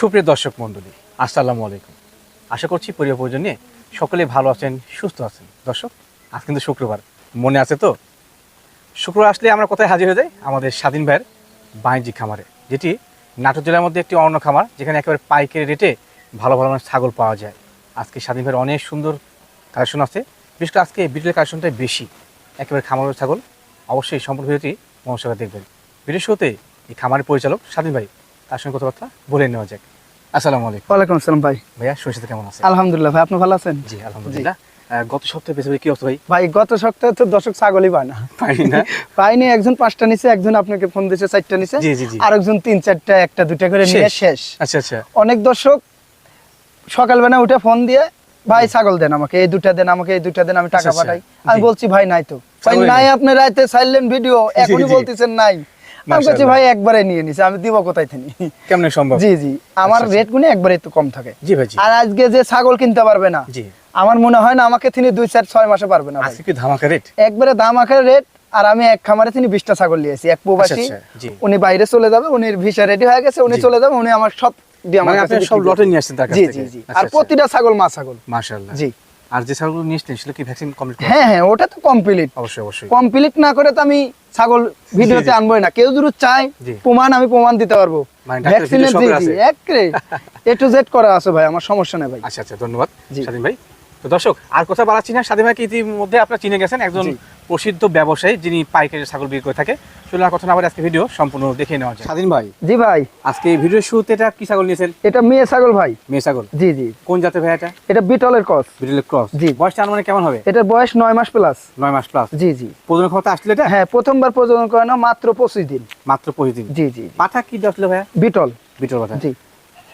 সুপ্রিয় দর্শক মণ্ডলী, আসসালামু আলাইকুম। আশা করছি পরিবার পরিজন নিয়ে সকলে ভালো আছেন, সুস্থ আছেন। দর্শক, আজ কিন্তু শুক্রবার। মনে আছে তো? শুক্রবার আসলে আমরা কোথায় হাজির হয়ে যাই? আমাদের স্বাধীন ভাইয়ের বাণিজ্যিক খামারে, যেটি নাটোর জেলার মধ্যে একটি অন্য খামার, যেখানে একেবারে পাইকারি রেটে ভালো ভালো মানের ছাগল পাওয়া যায়। আজকে স্বাধীন ভাইয়ের অনেক সুন্দর কালেকশন আছে। বিশেষ করে আজকে বিটের কালেকশনটাই বেশি। একেবারে খামারের ছাগল। অবশ্যই সম্পূর্ণ ভিডিওটি দেখবেন। ভিডিও শুরুতে এই খামারের পরিচালক স্বাধীন ভাই তার সঙ্গে কথাবার্তা বলে নেওয়া যাক। আসসালামু আলাইকুম। ওয়ালাইকুম আসসালাম ভাই। ভাইয়া কেমন আছে আলহামদুলিল্লাহ ভাই আপনি ভালো আছেন? জি আলহামদুলিল্লাহ। গত সপ্তাহে কি অবস্থা ভাই? ভাই গত সপ্তাহে তো দর্শক ছাগলই পায় না। পাই না? পাইনি একজন পাঁচটা নিছে একজন আপনাকে ফোন দিয়েছে চারটা নিছে। আর একজন তিন চারটা একটা দুটা করে নিয়ে শেষ। আচ্ছা আচ্ছা। অনেক দর্শক সকালবেলা উঠে ফোন দিয়ে ভাই ছাগল দেন আমাকে এই দুটা দেন আমাকে এই দুটা দেন আমি টাকা আচ্ছা, আচ্ছা। পাঠাই। আমি বলছি ভাই নাই তো। ভাই নাই। আপনি রাইতে চাইলেন ভিডিও এখনই বলতেছেন নাই। আমি বলছি ভাই একবারে নিয়ে নিছে আমি দিব কোথায় থেকে? কেমনে সম্ভব? জি জি। আমার আচ্ছা, আচ্ছা। রেটগুলো একবারে একটু কম থাকে। জি ভাই আর আজকে যে ছাগল কিনতে পারবে না জি। আমার মনে হয় না আমাকে তিনি দুই চার ছয় মাসে পারবে না আজকে কি ধামাকা রেট একবারে দাম আকারে রেট আর আমি এক খামারে তিনি বিশটা ছাগল নিয়েছি এক প্রবাসী। আচ্ছা, আচ্ছা, জি। উনি বাইরে চলে যাবে উনি ভিসা রেডি হয়ে গেছে উনি চলে যাবে উনি আমার সব দিয়ে আমার মানে সব লটে নিয়ে আসছেন জি জি জি। আচ্ছা, আর আচ্ছা। প্রতিটা ছাগল মা ছাগল। মাশাআল্লাহ। জি। আর যে ছাগলগুলো সেগুলো কি ভ্যাকসিন কমপ্লিট হ্যাঁ হ্যাঁ ওটা তো কমপ্লিট অবশ্যই অবশ্যই। কমপ্লিট না করে তো আমি ছাগল ভিডিওতে আনবোই না। কেউ যদি চায় প্রমাণ আমি প্রমাণ দিতে পারব। ভ্যাকসিনের। একরে এ টু জেড করা আছে ভাই আমার সমস্যা নেই ভাই। আচ্ছা আচ্ছা ধন্যবাদ স্বাধীন ভাই। তো দর্শক আর কথা বাড়াচ্ছি না। স্বাধীন ভাইকে ইতিমধ্যে আপনারা চিনে গেছেন একজন প্রসিদ্ধ ব্যবসায়ী যিনি পাইকারি ছাগল বিক্রি করে থাকে। চলুন আর কথা না বলে আজকে ভিডিও সম্পূর্ণ দেখে নেওয়া যায় স্বাধীন ভাই জি ভাই। আজকে ভিডিওর শুরুতে এটা কি ছাগল নিয়েছেন? এটা মেয়ে ছাগল ভাই। মেয়ে ছাগল। জি জি। কোন জাতের ভাই এটা? এটা বিটলের কস বিটলের ক্রস। জি। বয়সটা আনুমানিক কেমন হবে? এটার বয়স নয় মাস প্লাস নয় মাস প্লাস জি জি। প্রজনন ক্ষমতা আসলে এটা? হ্যাঁ প্রথমবার প্রজনন করে না মাত্র পঁচিশ দিন। মাত্র পঁচিশ দিন। জি জি। পাঠা কি আসলে ভাইয়া? বিটল। বিটল পাঠা। জি।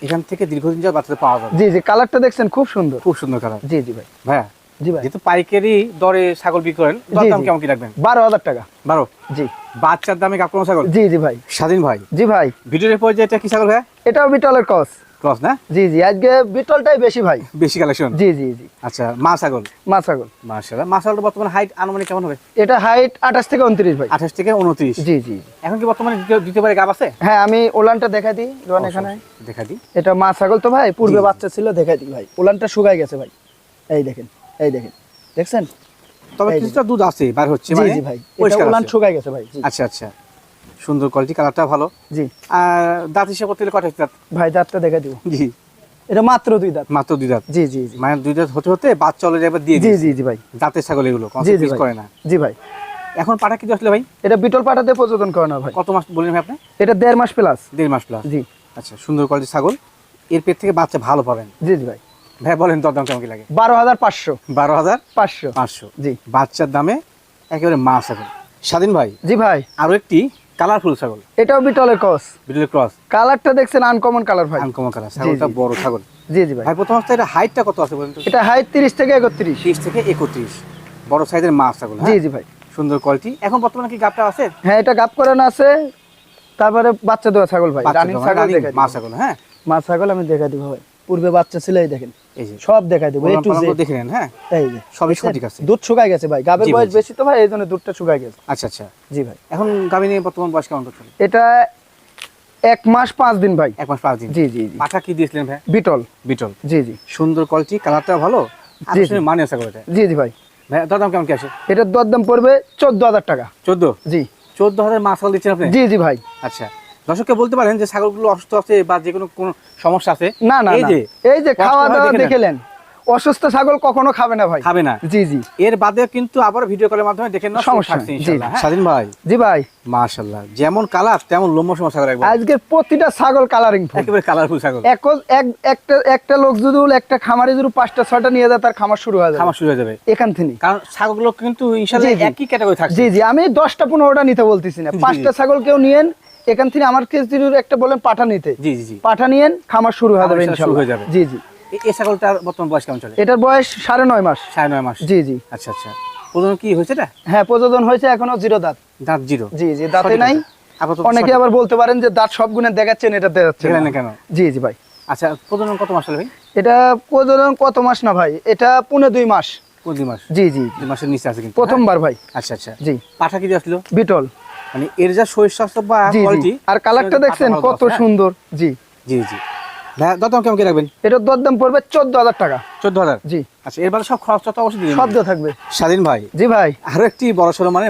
এখান থেকে দীর্ঘদিন যাওয়া বাচ্চাদের পাওয়া যাবে। জি জি কালারটা দেখছেন খুব সুন্দর। খুব সুন্দর কালার। জি জি ভাই। ভাইয়া জি ভাই। যেহেতু পাইকারি দরে ছাগল বিক্রি করেন দাম কেমন কি রাখবেন? বারো হাজার টাকা। বারো? জি। বাচ্চার দামে কাপড় ছাগল? জি জি ভাই। স্বাধীন ভাই? জি ভাই। ভিডিওর পর যে এটা কি ছাগল ভাই এটাও বিটলের কস। ক্রস না? জি জি আজকে বিটলটাই বেশি ভাই। বেশি কালেকশন জি জি জি। আচ্ছা মা ছাগল মা ছাগল মাশাআল্লাহ মা ছাগলটা বর্তমানে হাইট আনুমানিক কেমন হবে? এটা হাইট আঠাশ থেকে উনত্রিশ ভাই। আঠাশ থেকে উনত্রিশ? জি জি জি। এখন কি বর্তমানে দ্বিতীয়- দ্বিতীয়বারে গাব আছে? হ্যাঁ আমি ওলানটা দেখা দিই রন এখানে। দেখা দিই। এটা মা ছাগল তো ভাই পূর্বে জি, জি। বাচ্চা ছিল দেখা দিই ভাই। ওলানটা শুকাই গেছে ভাই। এই দেখেন এই দেখেন। দেখছেন? তবে কিছুটা দুধ আছে বার হচ্ছে মানে জি ভাই এটা ওলান। শুকাই গেছে ভাই আচ্ছা আচ্ছা। সুন্দর কোয়ালিটি কালারটা ভালো। জি। আর দাঁত হিসাব করতে গেলে কটা দাঁত? ভাই দাঁতটা দেখা দিব। জি। এটা মাত্র দুই দাঁত। মাত্র দুই দাঁত? জি জি মানে দুই দাঁত হতে হতে বাচ্চা চলে যাবে দিয়ে জি জি জি ভাই। দাঁতের ছাগল এগুলো জি জি করে না। জি ভাই। এখন পাটা কি আসলে ভাই? এটা বিটল পাটাতে প্রযোজন করে না ভাই। কত মাস বললেন ভাই আপনি? এটা দেড় মাস প্লাস দেড় মাস প্লাস জি। আচ্ছা সুন্দর কোয়ালিটি ছাগল। এর পেট থেকে বাচ্চা ভালো পাবেন। জি জি ভাই। ভাই বলেন দরদাম কেমন কি লাগে? বারো হাজার পাঁচশো। বারো হাজার পাঁচশো। পাঁচশো। জি। বাচ্চার দামে একেবারে মা ছাগল স্বাধীন ভাই? জি ভাই। আরও একটি কালারফুল ছাগল। এটাও বিটলের কস বিটলের ক্রস কালারটা দেখছেন আনকমন কালার ভাই। আনকমন কালার ছাগলটা বড় ছাগল। জি জি ভাই। ভাই প্রথম অবস্থায় এটা হাইটটা কত আছে বলেন তো? এটা হাইট তিরিশ থেকে একত্রিশ। তিরিশ থেকে একত্রিশ। বড় সাইজের মাছ ছাগল জি হ্যাঁ? জি ভাই। সুন্দর কোয়ালিটি এখন বর্তমানে কি গাবটা আছে? হ্যাঁ এটা গাপ করানো আছে। তারপরে বাচ্চা দেওয়া ছাগল ভাই। রানিং মানে ছাগল running দেখা মা ছাগল হ্যাঁ? মা ছাগল আমি দেখা দিব ভাই। পূর্বে বাচ্চা ছিল এই দেখেন সব দেখা দিব এ ওলান টু পালানগুলো জেড দেখে নেন হ্যাঁ? এই যে সবই সঠিক আছে। দুধ শুকাই গেছে ভাই। গাবের বয়স বেশি তো ভাই এই জন্য দুধটা শুকাই গেছে। আচ্ছা আচ্ছা। জি ভাই। এখন গাভী নিয়ে বর্তমান বয়স কেমন করছেন এটা এক মাস পাঁচ দিন ভাই। এক মাস পাঁচ দিন। জি জি পাঠা কি দিয়েছিলেন ভাই? বিটল। বিটল। জি জি। সুন্দর কোয়ালিটি কালারটা ভালো। মানে ছাগল এটা জি। জি ভাই। ভাই দরদাম কেমন কি আছে? এটার দরদাম পড়বে চোদ্দ হাজার টাকা। চোদ্দ? জি। চোদ্দ হাজার মা ছাগল দিচ্ছেন আপনি? জি জি ভাই। আচ্ছা। দর্শককে বলতে পারেন যে ছাগলগুলো অসুস্থ আছে বা যে কোনো কোনো সমস্যা আছে। না না এই যে এই যে খাওয়া দাওয়া দেখে নেন। দেখেলেন। অসুস্থ ছাগল কখনো খাবে না ভাই। খাবে না। জি জি। এর বাদে কিন্তু আবার ভিডিও কলের মাধ্যমে দেখে নেওয়া সমস্যা। হ্যাঁ? স্বাধীন ভাই। জি ভাই। মাশাআল্লাহ। যেমন কালার তেমন লোম সময় ছাগল একবার। আজকের প্রতিটা ছাগল কালারিং ফুল একেবারে কালারফুল ছাগল। এক- এক- একটা একটা লোক যদি একটা খামারে যদি পাঁচটা ছয়টা নিয়ে যায় তার খামার শুরু হয়ে যাবে। খামার শুরু হয়ে যাবে। এখান থেকে। কারণ ছাগলগুলো কিন্তু ইনশাআল্লাহ জি, জি। একই ক্যাটাগরি থাকছে। জি জি। আমি দশটা পনেরোটা নিতে বলতেছি না। পাঁচটা ছাগল কেউ নিয়েন এখান থেকে আমার যদি একটা বলেন পাঠা নিতে। জি জি পাঠা নিয়েন খামার শুরু হয়ে যাবে ইনশাআল্লাহ। হয়ে যাবে। জি জি। এই ছাগলটার বর্তমান বয়স কেমন চলে? এটার বয়স সাড়ে নয় মাস। সাড়ে নয় মাস। জি জি। আচ্ছা আচ্ছা। কি হয়েছে এটা? হ্যাঁ হয়েছে এখনও জিরো দাঁত। দাঁত জিরো। জি জি দাঁতে নাই। আপাতত অনেকে আবার বলতে পারেন যে দাঁত সব গুণে দেখাচ্ছেন এটা দেখাচ্ছে দেখালেন না। না কেন? জি জি ভাই। আচ্ছা প্রজনন কত মাস হলো ভাই? এটা প্রযোজন কত মাস না ভাই? এটা পুনে দুই মাস। দুই মাস। জি জি। দুই মাসের নিচে আছে কিন্তু প্রথমবার ভাই। হ্যাঁ? আচ্ছা আচ্ছা। জি। পাঠা কি আসলো? বিটল। মানে এর যা শরীর স্বাস্থ্য বা কোয়ালিটি আর কালারটা দেখছেন কত সুন্দর। জি। জি জি। দরদাম কেমন কি রাখবেন? এটার দরদাম পড়বে চোদ্দ হাজার টাকা। চোদ্দ হাজার? জি। আচ্ছা এর সব খরচটা তো অবশ্যই দিবেন। শব্দ থাকবে। স্বাধীন ভাই। জি ভাই। আরও একটি বড় সড়ো মানে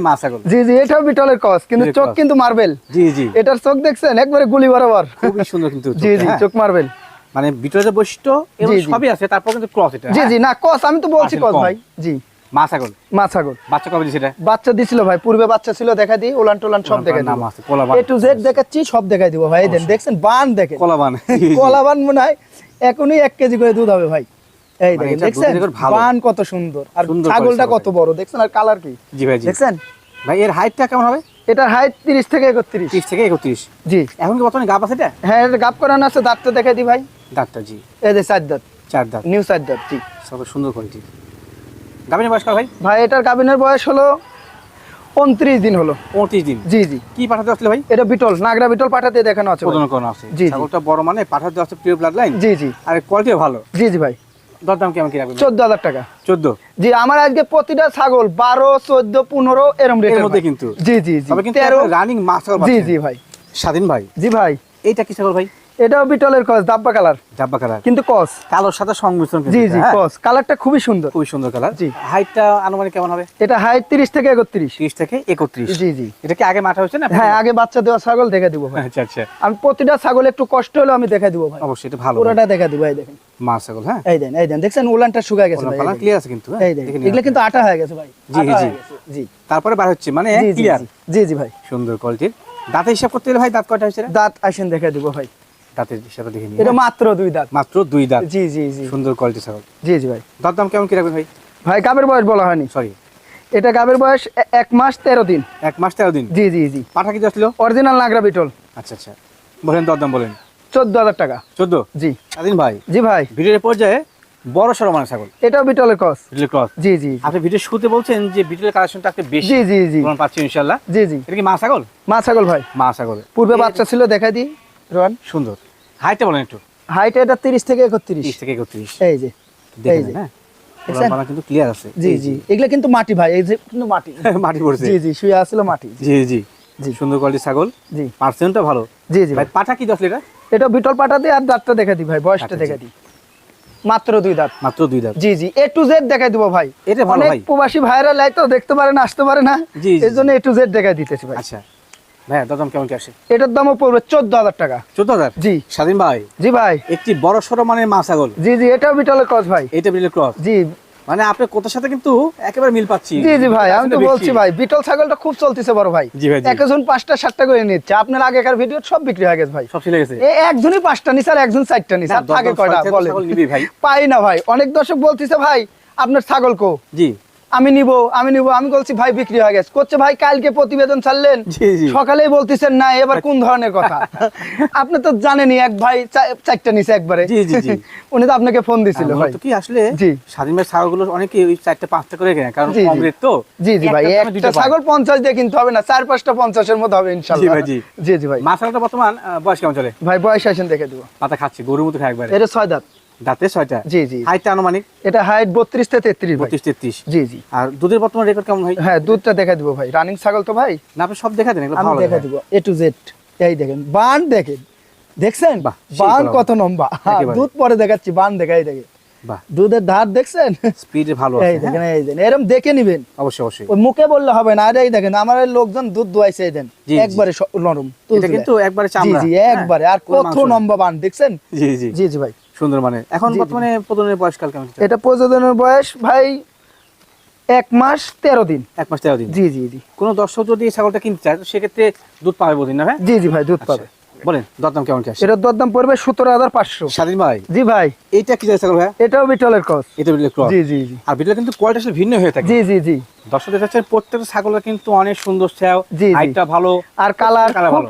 জি জি এটাও বিটলের কস কিন্তু চোখ কিন্তু মার্বেল জি জি। এটার চোখ দেখছেন? একবারে গুলি বরাবর। খুবই সুন্দর কিন্তু জি জি হ্যাঁ। চোখ মার্বেল মানে ভিতরে বৈশিষ্ট্য এবং জি, জি। সবই আছে তারপর কিন্তু ক্রস এটা জি হ্যাঁ? জি না কস আমি তো বলছি কস ভাই। জি। মা ছাগল? মা ছাগল। বাচ্চা কবে দিছে বাচ্চা দিছিল ভাই পূর্বে বাচ্চা ছিল দেখা দিই ওলান টোলান সব দেখা নাম আছে কোলাবান। এ টু জেড দেখাচ্ছি সব দেখাই দিব ভাই দেন দেখছেন বান দেখেন। কোলাবান। কলাবান মনে হয় এখনই এক কেজি করে দুধ হবে ভাই। এই দেখেন দেখছেন দুধের রেকর্ড ভালো। বান কত সুন্দর। আর ছাগলটা কত বড় দেখছেন? আর কালার কি? জি ভাই দেখছেন? ভাই এর হাইটটা কেমন হবে? এটার হাইট তিরিশ থেকে একত্রিশ। ত্রিশ থেকে একত্রিশ। জি। এখন কি বর্তমানে গাপ আছে এটা? হ্যাঁ এটা গাপ করানো আছে দাঁতটা দেখাই দিই ভাই। দাঁতটা জি। এই যে চার দাঁত। চার দাঁত। নিউ চার দাঁত জি। সব সুন্দর কোয়ালিটি গাভিনের বয়স ভাই? ভাই এটার গাভিনের বয়স হলো উনত্রিশ দিন হলো। পঁয়ত্রিশ দিন? জি জি। কি পাঠাতে আসলে ভাই? এটা বিটল নাগরা বিটল পাঠাতে দেখানো আছে। প্রদান করানো আছে। জি। ছাগলটা বড় মানে পাঠাতে আছে প্রিয় ব্লাড লাইন জি জি। আর কোয়ালিটিও ভালো? জি জি ভাই। দরদাম কেমন কি রাখবেন? চোদ্দ হাজার টাকা। চোদ্দ? জি আমার আজকে প্রতিটা ছাগল বারো চোদ্দ পনেরো এরম রেটের মধ্যে কিন্তু? জি জি জি। রানিং মাছ জি জি ভাই। স্বাধীন ভাই? জি ভাই। এইটা কি ছাগল ভাই? এটাও বিটলের কস দাব্বা কালার। কালার। কিন্তু কস। কালোর সাথে সংমিশ্রণ জি জি হ্যাঁ? কস। কালারটা খুবই সুন্দর। খুবই সুন্দর কালার। জি। হাইটটা আনুমানিক কেমন হবে? এটা হাইট তিরিশ থেকে একত্রিশ। ত্রিশ থেকে একত্রিশ। জি জি। এটা কি আগে মাঠা হয়েছে না হ্যাঁ আগে বাচ্চা দেওয়া ছাগল দেখে দিব ভাই। আচ্ছা আচ্ছা। আমি প্রতিটা ছাগল একটু কষ্ট হলে আমি দেখে দিব ভাই। অবশ্যই এটা ভালো। পুরোটা দেখে দিব এই দেখেন। মাছ ছাগল হ্যাঁ? এই দেন এই দেন দেখছেন? উলানটা শুকায় গেছে ভাই, দেখেন। ক্লিয়ার আছে কিন্তু হ্যাঁ? এই দেখেন এগুলো কিন্তু আটা হয়ে গেছে ভাই। জি, জি। জি। তারপরে বার হচ্ছে মানে জি জি ক্লিয়ার জি, জি ভাই। সুন্দর কোয়ালিটির দাঁতের হিসাব করতে গেলে ভাই দাঁত কয়টা হয়েছে দাঁত আসেন দেখে দিব ভাই। দাঁতের হিসাবে দেখে নিই। এটা? মাত্র দুই দাঁত। মাত্র দুই দাঁত। জি জি জি। সুন্দর কোয়ালিটি ছাগল। জি জি ভাই। কেমন কি রাখবেন ভাই? ভাই গাবের বয়স বলা হয়নি। সরি এটা গাবের বয়স এক মাস তেরো দিন। এক মাস তেরো দিন? জি জি জি। পাঠা কি আসলো? অরিজিনাল নাগরা বিটল। আচ্ছা আচ্ছা। বলেন দরদাম বলেন। চোদ্দ হাজার টাকা। চোদ্দ? জি। স্বাধীন ভাই। জি ভাই। ভিডিওর পর্যায়ে বড় সড়ো মানে ছাগল। এটাও বিটলের ক্রস জি জি আপনি ভিডিও শুরুতে বলছেন যে ভিডিওর কালেকশনটা বেশি। জি জি পাচ্ছি ইনশাল্লাহ জি জি। এটা কি মা ছাগল? মা ছাগল ভাই। মা ছাগল। পূর্বে বাচ্চা ছিল দেখা দি রোহান। সুন্দর। বলেন একটু। হাইট এটা তিরিশ থেকে একত্রিশ। তিরিশ থেকে একত্রিশ। এই যে দেখে এই যে। দেখছেন? উলানপালা কিন্তু ক্লিয়ার আছে। জি জি। এগুলো কিন্তু মাটি ভাই এই যে কিন্তু মাটি। মাটি পড়ছে। জি জি শুয়ে আসলো মাটি। জি জি। জি। সুন্দর কোয়ালিটি ছাগল। জি। পার্সেন্টটা ভালো। জি জি ভাই ভাই। কি দশ লিটার এটা? বিটল পাটা দিয়ে আর দাঁতটা দেখে দিই ভাই বয়সটা আচ্ছা, দেখে দিই। মাত্র দুই দাঁত। মাত্র দুই দাঁত। জি জি এ টু জেড দেখাই দিব ভাই। এটা ভালো ভাই। প্রবাসী ভাইরা লাই তো দেখতে পারে না আসতে পারে না। এই জন্য এ টু জেড দেখাই দিতেছি ভাই। আচ্ছা। ভাই দরদাম কেমন কি আসে? এটার দামও পড়বে চোদ্দ হাজার টাকা। চোদ্দ হাজার জি। স্বাধীন ভাই জি ভাই। একটি বড় সড়ো মানের মা ছাগল। জি জি এটাও বিটলের কস ভাই। এইটা বিলের ক্রস। জি। মানে আপনার কোথার সাথে কিন্তু একেবারে মিল পাচ্ছি। জি জি ভাই আমি তো বলছি ভাই বিটল ছাগলটা খুব চলতেছে বড় ভাই। জি ভাই, জি। একজন পাঁচটা সাতটা করে নিচ্ছে আপনার আগেকার ভিডিও সব বিক্রি হয়ে গেছে ভাই। সব ছিলে গেছে। একজনই পাঁচটা নিছে আর একজন চারটা নিছে। না, আর থাকে কয়টা বলে। পাই না ভাই। অনেক দর্শক বলতেছে ভাই আপনার ছাগল কো? জি। আমি নিব আমি নিব আমি বলছি ভাই বিক্রি হয়ে গেছে। করছে ভাই কালকে প্রতিবেদন ছাড়লেন। সকালেই বলতেছেন না এবার কোন ধরনের কথা? আপনি তো জানেনই এক ভাই চারটা নিছে একবারে। উনি তো আপনাকে ফোন দিছিল ভাই। কি আসলে স্বাধীন ভাই ছাগলগুলো অনেকে ওই চারটা পাঁচটা করে কেনে কারণ। কম রেট তো। জি জি ভাই একটা ছাগল পঞ্চাশ দিয়ে কিনতে হবে না চার পাঁচটা পঞ্চাশের মধ্যে হবে ইনশাল্লাহ। জি। ভাই, জি। ভাই। মা বর্তমান বয়স কেমন চলে? ভাই বয়স আসেন দেখে দিব। পাতা খাচ্ছে গরুর মতো খায় একবারে। এটা ছয় দাঁত। দাঁতে ছয়টা? জি, জি। হাইটটা আনুমানিক? এটা হাইট বত্রিশ থেকে তেত্রিশ বত্রিশ তেত্রিশ। জি জি। আর দুধের বর্তমান রেকর্ড কেমন হয় হ্যাঁ দুধটা দেখা দিব ভাই। রানিং ছাগল তো ভাই। না আপনি সব দেখা দেন আমি দেখা দিব। এ টু জেড এই দেখেন বান দেখেন। দেখছেন? বান কত লম্বা। হ্যাঁ, দুধ পরে দেখাচ্ছি বান দেখাই দেখে দুধের ধার দেখছেন? স্পিড ভালো এই দেখেন হ্যাঁ? এই দেখেন এরকম দেখে নিবেন। অবশ্যই অবশ্যই। ওই মুখে বললে হবে না আর এই দেখেন আমার লোকজন দুধ দোয়াইছে এই দেন। জি, জি। একবারে নরম কিন্তু একবারে চামড়া। জি হ্যাঁ? একবারে। আর কত লম্বা বান দেখছেন? জি জি। জি জি ভাই। সুন্দর মানে এখন। বর্তমানে প্রজনের বয়সকাল কেমন এটা প্রযোজনের বয়স ভাই এক মাস তেরো দিন। এক মাস তেরো দিন। জি জি জি। কোনো দর্শক যদি এই ছাগলটা কিনতে চায় সেক্ষেত্রে দুধ পাবে বোধহয় না ভাই জি জি ভাই দুধ আচ্ছা, পাবে। বলেন দরদাম কেমন কি এটার দরদাম পড়বে সতেরো হাজার পাঁচশো। স্বাধীন ভাই? জি ভাই। এইটা কি যায় ছাগল ভাই? এটাও বিটলের এটা ক্রস। জি জি জি। আর বিলের কিন্তু কোয়ালিটি আসলে ভিন্ন হয়ে থাকে। জি জি জি। দর্শক দেখাচ্ছেন প্রত্যেকটা ছাগলের কিন্তু অনেক সুন্দর ছাও। হাইটটা ভালো আর কালার কালার ভালো।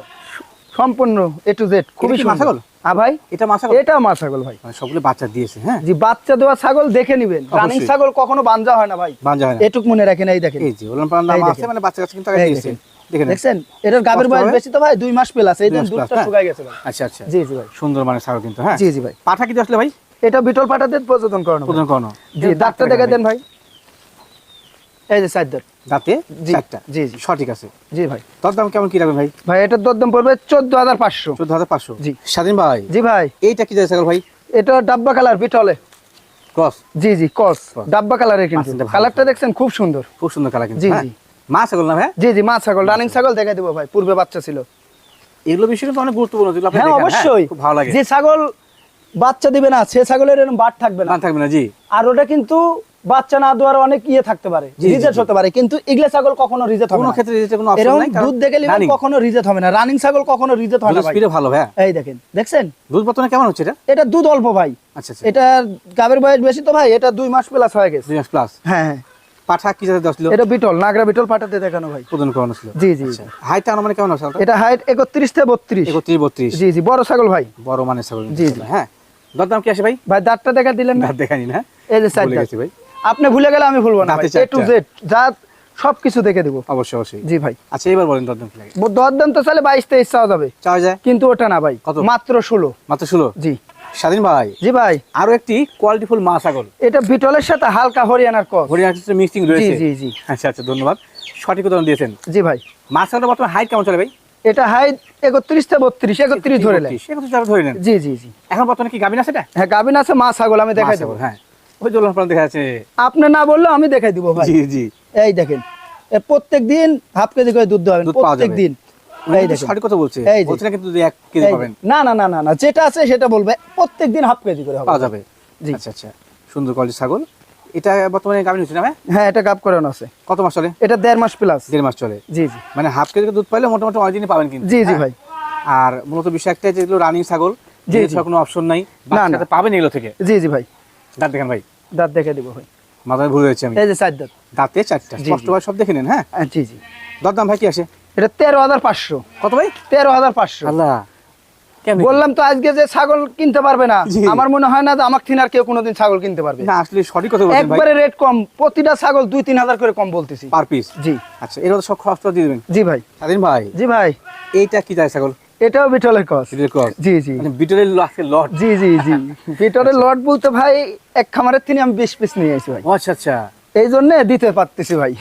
সম্পূর্ণ এ টু জেড খুবই সুন্দর। আ ভাই? এটা মা ছাগল? এটা মা ছাগল ভাই। মানে সবগুলো বাচ্চা দিয়েছে হ্যাঁ? জি বাচ্চা দেওয়া ছাগল দেখে নিবেন। রানিং ছাগল কখনো বাঞ্জা হয় না ভাই। বাঞ্জা হয় না। এটুক মনে রাখেন এই দেখেন। এই যে ওলান পালান নাম আছে মানে বাচ্চা কাছে কিন্তু আগে দিয়েছে। দেখেন। দেখেন এটার গাবের বয়স বেশি তো ভাই দুই মাস প্লাস। এই দুধটা হ্যাঁ। গেছে ভাই। আচ্ছা আচ্ছা। জি জি ভাই। সুন্দর মানে ছাগল কিন্তু হ্যাঁ? জি জি ভাই। পাঠা কি আসলে ভাই? এটা বিটল পাটাতে প্রযোজন করানো। প্রদান করানো। জি দাঁতটা দেখে দেন ভাই। এই যে চার দাঁত? দাঁতে জি, চারটা? জি, জি। সঠিক আছে। জি ভাই। তোর দাম কেমন কি রাখবেন ভাই? ভাই এটার দরদাম পড়বে চোদ্দ হাজার পাঁচশো। চোদ্দ হাজার পাঁচশো? জি। স্বাধীন ভাই? জি ভাই। এইটা কি যায় ছাগল ভাই? এটা ডাব্বা কালার বিটলে ক্রস? জি জি কস ডাব্বা কালারের কিন্তু। কালারটা দেখছেন খুব সুন্দর। খুব সুন্দর কালার কিন্তু জি, হ্যাঁ? জি। মা ছাগল না ভাই? জি জি মা ছাগল। রানিং ছাগল দেখাই দেবো ভাই পূর্বে বাচ্চা ছিল। এগুলো বিষয় কিন্তু অনেক গুরুত্বপূর্ণ যেগুলো হ্যাঁ অবশ্যই। খুব ভালো লাগে। যে ছাগল বাচ্চা দিবে না সে ছাগলের এরকম বাট থাকবে না। থাকবে না জি। আর ওটা কিন্তু বাচ্চা না দেওয়ার অনেক ইয়ে থাকতে পারে রিজেক্ট হতে পারে। কিন্তু ইগলে ছাগল কখনো রিজেক্ট হবে কোনো ক্ষেত্রে যেটা কোনো অপশন নাই দুধ দেখে নিবেন কখনো রিজেক্ট হবে না। রানিং ছাগল কখনো রিজেক্ট হয় না ভাই। স্পিডও ভালো ভাই এই দেখেন দেখছেন? দুধ বর্তমানে কেমন হচ্ছে এটা? এটা দুধ অল্প ভাই। আচ্ছা আচ্ছা। এটা গাবের বয়স বেশি তো ভাই এটা দুই মাস প্লাস হয়ে গেছে। দুই মাস প্লাস হ্যাঁ হ্যাঁ। পাঠা কি জাতের দশ ছিল? এটা বিটল নাগরা বিটল পাঠাতে দেখানো ভাই। প্রদান করানো ছিল। জি জি আচ্ছা। হাইটটা মানে কেমন আছে? এটা হাইট একত্রিশ থেকে বত্রিশ। একত্রিশ বত্রিশ। জি জি বড় ছাগল ভাই। বড় মানের ছাগল। জি, জি। হ্যাঁ। কি আসে ভাই? ভাই দাঁতটা দেখা দিলেন না? দাঁত দেখানি না। এই যে সাইড ভাই। আপনি ভুলে গেলে আমি ভুলবো না এ টু জেড যা সবকিছু দেখে দেবো। অবশ্যই অবশ্যই। জি ভাই। আচ্ছা এবার বলেন কি লাগে? দরদাম তো চাইলে বাইশ তেইশ চাওয়া যাবে। চাওয়া যায়? কিন্তু ওটা না ভাই কত? মাত্র ষোলো। মাত্র ষোলো? জি। স্বাধীন ভাই। জি ভাই। আরও একটি কোয়ালিটিফুল মা ছাগল। এটা বিটলের সাথে হালকা হরিয়ানার কস হরিয়ানা মিক্সিং রয়েছে। জি জি। আচ্ছা আচ্ছা ধন্যবাদ। সঠিক উদাহরণ দিয়েছেন। জি ভাই। মা ছাগলটা বর্তমানে হাইট কেমন চলে ভাই? এটা হাইট একত্রিশ থেকে বত্রিশ একত্রিশ ধরে নেন 31, ধরে নেন। জি জি জি। এখন বর্তমানে কি গাবিন আছে এটা? হ্যাঁ গাবিন আছে মা ছাগল আমি দেখাই দেবো। হ্যাঁ। ওই জল দেখা যাচ্ছে। আপনি না বললেও আমি দেখাই দিব ভাই। জি জি। এই দেখেন প্রত্যেক দিন হাফ কেজি করে দুধ দেবেন প্রত্যেক দিন। কথা বলছে। যে। না কিন্তু কেজি পাবেন। না না না না না যেটা আছে সেটা বলবে। হাফ কেজি করে পাওয়া যাবে। জি। আচ্ছা আচ্ছা। সুন্দর ছাগল। এটা বর্তমানে গাবিন হচ্ছে না হ্যাঁ এটা গাপ করানো আছে। কত মাস চলে? এটা দেড় মাস প্লাস দেড় মাস চলে। জি জি। মানে হাফ কেজি দুধ পাইলে মোটামুটি পাবেন কিন্তু জি জি হ্যাঁ? ভাই। আর মূলত বিষয় একটা যেগুলো রানিং ছাগল। জি। কোনো অপশন নাই। পাবেন এগুলো থেকে। জি জি ভাই। দাঁত দেখেন ভাই। দাঁত দেখে দিব ভাই। মাথায় ভুলে যাচ্ছি আমি। এই যে চার দাঁত। দাঁতে চারটা। স্পষ্ট ভাবে সব দেখে নেন হ্যাঁ? হ্যাঁ, জি জি। দরদাম ভাই কি আসে? এটা তেরো হাজার পাঁচশো। কত ভাই? তেরো হাজার পাঁচশো। আল্লাহ। বললাম তো আজকে যে ছাগল কিনতে পারবে না। আমার মনে হয় না যে আমার থিনার কেউ কোনোদিন ছাগল কিনতে পারবে। না আসলে সঠিক কথা বলছেন একবারে রেট কম। প্রতিটা ছাগল দুই তিন হাজার করে কম বলতেছি। Per piece? জি। আচ্ছা এর সব খরচ দিয়ে দেবেন। জি ভাই। স্বাধীন ভাই। জি ভাই। এইটা কি যায় ছাগল? এটাও বিটলের কস ক্রস জি জি। মানে বিটলের লট জি জি জি। বিটলের লট বলতে ভাই এক খামারের থেকে আমি বিশ পিস নিয়ে আসি ভাই। আচ্ছা আচ্ছা। এই জন্য দিতে পারতেছি ভাই।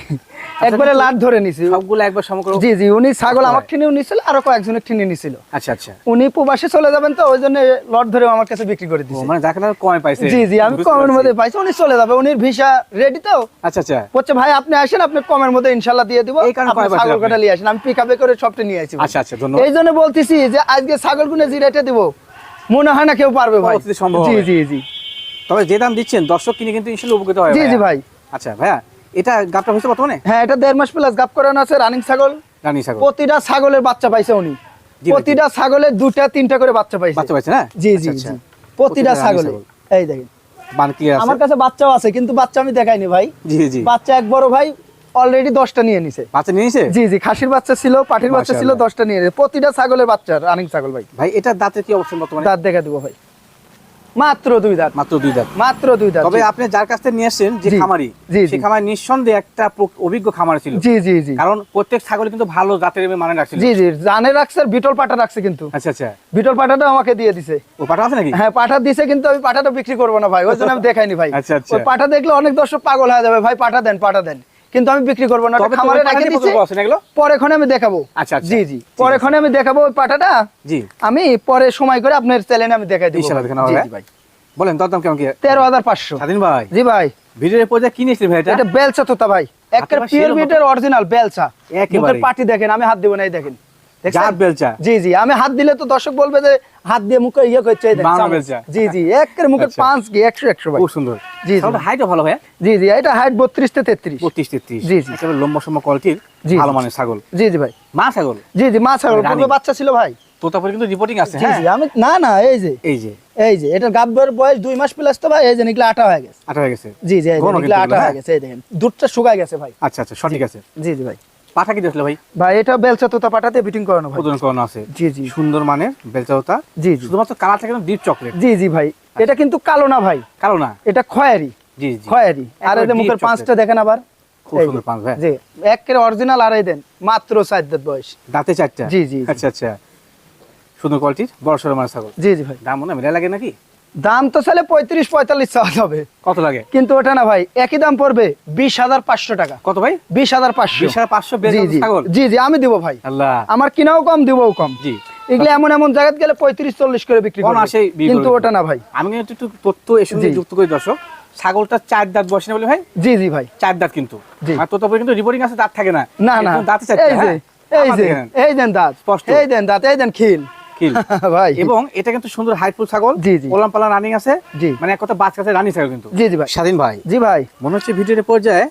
একবারে লাট ধরে নিছি। সবগুলো একবার সমগ্র জি জি উনি ছাগল ভাই। আমার ঠিনেও নিছিল আরও কয়েকজনের ঠিনে নিছিল। আচ্ছা আচ্ছা। উনি প্রবাসে চলে যাবেন তো ওই জন্য লট ধরে আমার কাছে বিক্রি করে দিছে। মানে যাকে কমে পাইছে। জি জি আমি কমের মধ্যে পাইছি উনি চলে যাবে উনির ভিসা রেডি তো। আচ্ছা আচ্ছা। বলছে ভাই আপনি আসেন আপনি কমের মধ্যে ইনশাল্লাহ দিয়ে দিব। এই কারণে ছাগল কাটা নিয়ে আসেন আমি পিক করে সবটা নিয়ে আসি আচ্ছা আচ্ছা ধন্যবাদ। এই জন্য বলতেছি যে আজকে ছাগল গুনে জি রেটে দিব মনে হয় না কেউ পারবে ভাই। জি জি জি। তবে যে দাম দিচ্ছেন দর্শক কিনে কিন্তু ইনশাল্লাহ উপকৃত হয় জি জি ভাই। আচ্ছা ভাইয়া এটা গাপটা হয়েছে বর্তমানে? হ্যাঁ এটা দেড় মাস প্লাস গাপ করানো আছে রানিং ছাগল। রানী ছাগল। প্রতিটা ছাগলের বাচ্চা পাইছে উনি। প্রতিটা ছাগলের দুটা তিনটা করে বাচ্চা পাইছে। বাচ্চা পাইছে না? জি জি আচ্ছা, আচ্ছা। প্রতিটা ছাগলে। এই দেখেন। আমার কাছে বাচ্চাও আছে কিন্তু বাচ্চা আমি দেখাইনি ভাই। জি জি। বাচ্চা এক বড় ভাই অলরেডি দশটা নিয়ে নিছে। বাচ্চা নিয়ে নিছে? জি জি খাসির বাচ্চা ছিল পাঠির বাচ্চা ছিল। দশটা নিয়ে প্রতিটা ছাগলের বাচ্চা রানিং ছাগল ভাই। ভাই এটা দাঁতের কি অবস্থা বর্তমানে? দাঁত দেখা দিব ভাই। মাত্র দুই দাঁত। মাত্র দুই দাঁত। মাত্র দুই দাঁত তবে আপনি যার কাছ থেকে নিয়ে আসছেন যে খামারি সেই খামারি নিঃসন্দেহে একটা অভিজ্ঞ খামার ছিল। জি জি জি। কারণ প্রত্যেক ছাগল কিন্তু ভালো জাতের মানে রাখছিল জি জি জানে রাখছে বিটল পাটা রাখছে কিন্তু। আচ্ছা আচ্ছা। বিটল পাটাটা আমাকে দিয়ে দিছে। ও পাঠা আছে নাকি? হ্যাঁ পাঠা দিছে কিন্তু আমি পাঠাটা বিক্রি করব না ভাই ওই জন্য আমি দেখাইনি ভাই। আচ্ছা, আচ্ছা। পাঠা দেখলে অনেক দর্শক পাগল হয়ে যাবে ভাই পাঠা দেন পাঠা দেন। কিন্তু আমি বিক্রি করব না খামারে রেখে দিচ্ছি দিছি। পছন্দ আছে না এগুলো? পরে ক্ষণে আমি দেখাবো। আচ্ছা, আচ্ছা। জি জি। ঠিক পরে আছে। আমি দেখাবো ওই পাটাটা। জি। আমি পরে সময় করে আপনার চ্যানেলে আমি দেখাই দিই ইনশাআল্লাহ দেখানো হবে। জি ভাই। বলেন দরদাম কেমন কি? তেরো হাজার পাঁচশো। স্বাধীন ভাই। জি ভাই। ভিডিওর পর্যায়ে কি নিয়েছিলেন ভাই এটা? এটা বেলচা তোতা ভাই। একটা পিওর বিটের অরিজিনাল বেলচা। একেবারে। পাটি দেখেন আমি হাত দেব না এই দেখেন। জি জি আমি হাত দিলে তো দর্শক বলবে যে হাত দিয়ে মুখে ইয়ে করছে। জি জি একের মুখের আচ্ছা। পাঁচ কি একশো একশো খুব সুন্দর। জি, জি। ভালো ভাই জি জি এটা হাইট বত্রিশ থেকে তেত্রিশ। পঁচিশ তেত্রিশ। জি, জি। লম্বা সম্ভব কোয়ালিটির ভালো মানের ছাগল। জি জি ভাই। মা ছাগল? জি জি মা ছাগল। বাচ্চা ছিল ভাই। তোতাপুরে কিন্তু রিপোর্টিং আছে জি হ্যাঁ? জি আমি না না এই যে। এই যে। এই যে এটা গাব্বর বয়স দুই মাস প্লাস তো ভাই এই যে নিকলে আটা হয়ে গেছে। আটা হয়ে গেছে। জি জি নিকলে আটা হয়ে হ্যাঁ? গেছে এই দেখেন দুধটা শুকায় গেছে ভাই। আচ্ছা আচ্ছা সঠিক আছে। জি জি ভাই। পাঠা কি দেখলে ভাই? ভাই এটা বেলচা তোতা পাঠাতে বিটিং করানো ভাই। প্রদান করানো আছে। জি জি। সুন্দর মানের বেলচাওতা জি জি। শুধুমাত্র কালারটা কিন্তু ডিপ চকলেট জি জি ভাই। এটা কিন্তু কালো না ভাই। কালো না? এটা খয়েরি। জি জি। খয়েরি। আর এই মুখের পাঁচটা দেখেন আবার। খুব সুন্দর পাঁচ ভাই জি একের অরিজিনাল আড়াই দেন মাত্র চার দাঁত বয়স। দাঁতে চারটা? জি, জি। আচ্ছা আচ্ছা। সুন্দর কোয়ালিটির বড় ছাগল। জি জি ভাই। দাম মনে হয় মেলা লাগে নাকি? দাম তো চাইলে পঁয়ত্রিশ পঁয়তাল্লিশ চাওয়া যাবে। কত লাগে? কিন্তু ওটা না ভাই একই দাম পড়বে বিশ হাজার পাঁচশো টাকা। কত ভাই? বিশ হাজার পাঁচশো। পাঁচশো জি জি। আমি দিব ভাই। আমার কিনাও কম দিবও কম। জি। এগুলো এমন এমন জায়গায় গেলে পঁয়ত্রিশ চল্লিশ করে বিক্রি বিক্রি কিন্তু ওটা না ভাই। আমি একটু তথ্য জি। যুক্ত করি দর্শক। ছাগলটা চার দাঁত বসে না বলে ভাই? জি জি ভাই। চার দাঁত কিন্তু। আর কিন্তু রিপোর্টিং আছে দাঁত থাকে না। না না। একদম দাঁতে এই যে হ্যাঁ? এই যে এই দেন দাঁত। এই দেন দাঁত এই দেন খিল। ভাই। এবং এটা কিন্তু সুন্দর হাইটফুল ছাগল। জি, জি। ওলাম পালা রানিং আছে। জি। মানে এক কথা বাচ্চা রানিং ছাগল কিন্তু। জি জি ভাই। স্বাধীন ভাই। জি ভাই। মনে হচ্ছে ভিডিওর পর্যায়ে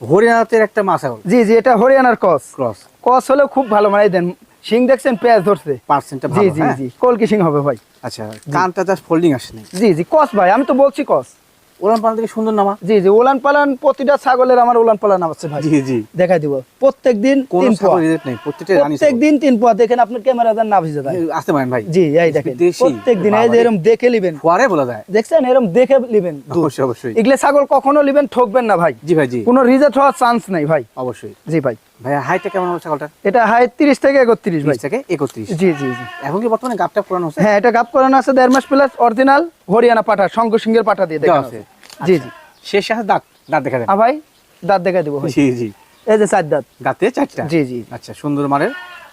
হরিয়ানাতের একটা ছাগল। জি জি এটা হরিয়ানার কস। ক্রস কস হলেও খুব ভালো মানে দেন দেখছেন পেঁয়াজ ধরছে। পার্সেন্টটা জি ভালো জি হ্যাঁ? জি কলকি হবে ভাই। আচ্ছা কানটা জাস্ট ফোল্ডিং আসেনি জি জি কস ভাই আমি তো বলছি কস। ওলাম পালা থেকে সুন্দর নামা। জি জি উলান পালান প্রতিটা ছাগলের আমার উলান পালান আছে ভাই। জি জি। দেখাই দিব। প্রত্যেক দিন তিন পোয়া। ছাগল নেই প্রত্যেকটা প্রত্যেক দিন তিন পোয়া। দেখেন আপনার ক্যামেরা দেন না ভিজে দেয় আসতে পারেন ভাই। জি এই দেখেন। প্রত্যেক দিন এই যে। এরকম দেখে লিবেন ফোয়ারে বলা যায়। দেখছেন? এরকম দেখে অবশ্যই অবশ্যই। এগুলো ছাগল কখনো লিবেন ঠকবেন না ভাই। জি ভাই জি। কোনো রিজেক্ট হওয়ার চান্স নাই ভাই। অবশ্যই। জি ভাই। ভাইয়া হাইটটা কেমন হবে ছাগলটার? এটা থেকে একত্রিশ ভাই। বিশ থেকে একত্রিশ। জি জি জি। এখন কি বর্তমানে গাপটা পুরানো হচ্ছে? হ্যাঁ এটা গাপ করানো আছে দেড় মাস প্লাস অরিজিনাল হরিয়ানা পাঠা শঙ্খ সিংহের পাঠা দিয়ে দেখা আছে। জি জি। শেষ সাথে দাঁত দাঁত দেখা দেন। ভাই দাঁত দেখা দিব জি জি। এই যে চার দাঁত। দাঁতে চারটা? জি জি। আচ্ছা সুন্দর মানের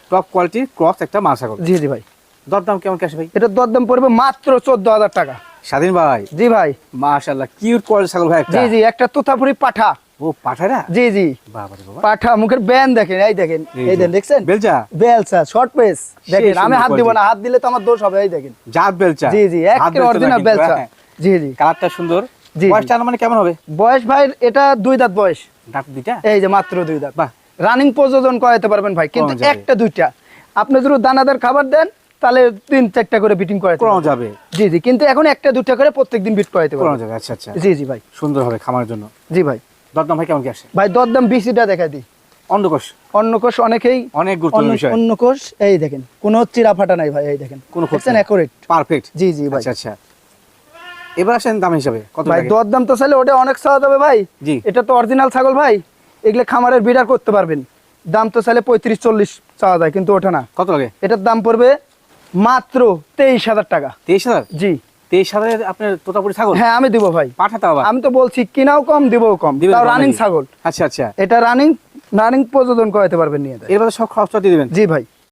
টপ কোয়ালিটির ক্রস একটা ছাগল। জি জি ভাই। দর দাম কেমন ক্যাশ ভাই? এটার দরদাম পড়বে মাত্র চোদ্দ হাজার টাকা। স্বাধীন ভাই। জি ভাই। মাশাআল্লাহ কিউট কোয়ালিটি ছাগল ভাই একটা। জি জি একটা তোতাপুরি পাঠা। ও পাঠারা? জি জি। বাবা রে বাবা। পাঠা মুখের ব্যান দেখেন এই দেখেন এই জি। দেখছেন? বেলচা? বেলসা শর্ট পেস দেখেন আমি হাত দিব না হাত দিলে তো আমার দোষ হবে এই দেখেন। জাত বেলচা। জি জি হাত একটা বেলচা না অরিজিনাল কিন্তু, বেলসা। জি জি। কালারটা সুন্দর। জি, জি। বয়সটা মানে কেমন হবে? বয়স ভাই এটা দুই দাঁত বয়স। দাঁত দুইটা? এই যে মাত্র দুই দাঁত। বাহ। রানিং প্রযোজন করাতে পারবেন ভাই কিন্তু একটা দুইটা। আপনি যদি দানাদার খাবার দেন তাহলে তিন চারটা করে বিটিং করানো যাবে। জি জি কিন্তু এখন একটা দুইটা করে প্রত্যেকদিন বিট পারবেন। যাবে আচ্ছা আচ্ছা। জি জি ভাই। সুন্দর হবে খামারের জন্য। জি ভাই। দরদাম ভাই কেমন কি আসে? ভাই দরদাম বিসিটা দেখা দিই। অন্ডকোষ অন্য কোষ অনেকেই অনেক গুরুত্বপূর্ণ বিষয়। অন্য কোষ এই দেখেন কোনো চিরা ফাটা নাই ভাই এই দেখেন। কোনো অ্যাকুরেট পারফেক্ট জি জি ভাই। আচ্ছা আচ্ছা। এবার আসেন দাম হিসাবে কত ভাই? দরদাম তো চাইলে ওটা অনেক চাওয়া যাবে ভাই। জি। এটা তো অরিজিনাল ছাগল ভাই এগুলো খামারের বিডার করতে পারবেন। দাম তো চাইলে পঁয়ত্রিশ চল্লিশ চাওয়া যায় কিন্তু ওটা না। কত লাগে? এটার দাম পড়বে মাত্র তেইশ হাজার টাকা। তেইশ হাজার? জি। তেইশ আপনার তোতাপুরি ছাগল? হ্যাঁ আমি দিব ভাই। পাঠাতে হবে? আমি তো বলছি কিনাও কম দিবও কম। তাও রানিং ছাগল। আচ্ছা আচ্ছা। এটা রানিং রানিং প্রযোজন করাতে পারবেন নিয়ে। এর মধ্যে সব খরচটা দিয়ে দেবেন? জি ভাই।